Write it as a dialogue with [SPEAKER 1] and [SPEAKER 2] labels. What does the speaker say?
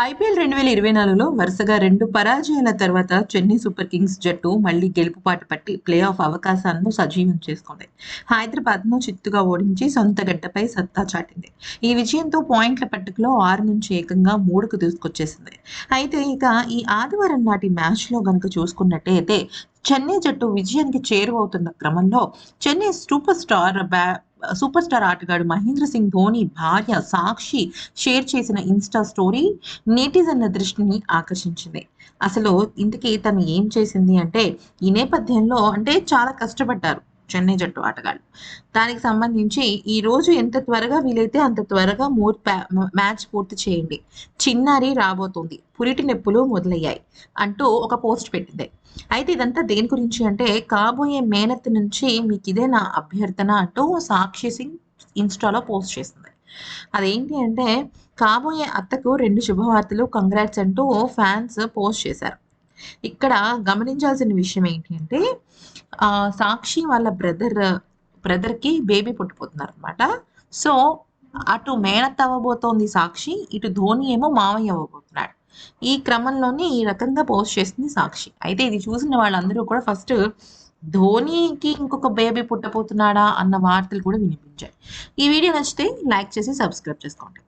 [SPEAKER 1] IPL రెండు వేల ఇరవై నాలుగులో వరుసగా రెండు పరాజయాల తర్వాత చెన్నై సూపర్ కింగ్స్ జట్టు మళ్ళీ గెలుపుపాటు పట్టి ప్లే ఆఫ్ అవకాశాలను సజీవం చేసుకుంది. హైదరాబాద్ను చిత్తుగా ఓడించి సొంత గడ్డపై సత్తా చాటింది. ఈ విజయంతో పాయింట్ల పట్టుకలో ఆరు నుంచి ఏకంగా మూడుకు తీసుకొచ్చేసింది అయితే ఇక ఈ ఆదివారం నాటి మ్యాచ్లో గనుక చూసుకున్నట్టయితే చెన్నై జట్టు విజయానికి చేరువవుతున్న క్రమంలో చెన్నై సూపర్ స్టార్ బ్యా సూపర్ స్టార్ ఆటగాడు మహేంద్ర సింగ్ ధోని భార్య సాక్షి షేర్ చేసిన ఇన్స్టా స్టోరీ నేటిజన్ల దృష్టిని ఆకర్షించింది. అసలు ఇంతకీ తను ఏం చేసింది అంటే ఈ నేపథ్యంలో అంటే చాలా కష్టపడ్డారు. చెన్నై జట్టు ఆటగాళ్ళు. దానికి సంబంధించి ఈ రోజు ఎంత త్వరగా వీలైతే అంత త్వరగా మూర్ మ్యాచ్ పూర్తి చేయండి. చిన్నారి రాబోతుంది. పురిటి నొప్పులు మొదలయ్యాయి అంటూ ఒక పోస్ట్ పెట్టింది. అయితే ఇదంతా దేని గురించి అంటే కాబోయే మేనత్ నుంచి మీకు ఇదే నా అభ్యర్థన అంటూ సాక్షి సింగ్ ఇన్స్టాలో పోస్ట్ చేసింది. అదేంటి అంటే కాబోయే అత్తకు రెండు శుభవార్తలు కంగ్రాట్స్ అంటూ ఫ్యాన్స్ పోస్ట్ చేశారు. ఇక్కడ గమనించాల్సిన విషయం ఏంటంటే ఆ, సాక్షి వాళ్ళ బ్రదర్ బ్రదర్కి బేబీ పుట్టిపోతున్నారు అనమాట సో అటు మేనత్ అవ్వబోతోంది సాక్షి ఇటు ధోని ఏమో మావయ్య అవ్వబోతున్నాడు. ఈ క్రమంలోనే ఈ రకంగా పోస్ట్ చేసింది సాక్షి. అయితే ఇది చూసిన వాళ్ళందరూ కూడా ఫస్ట్ ధోనికి ఇంకొక బేబీ పుట్టబోతున్నాడా అన్న వార్తలు కూడా వినిపించాయి. ఈ వీడియో నచ్చితే లైక్ చేసి సబ్స్క్రైబ్ చేసుకోండి.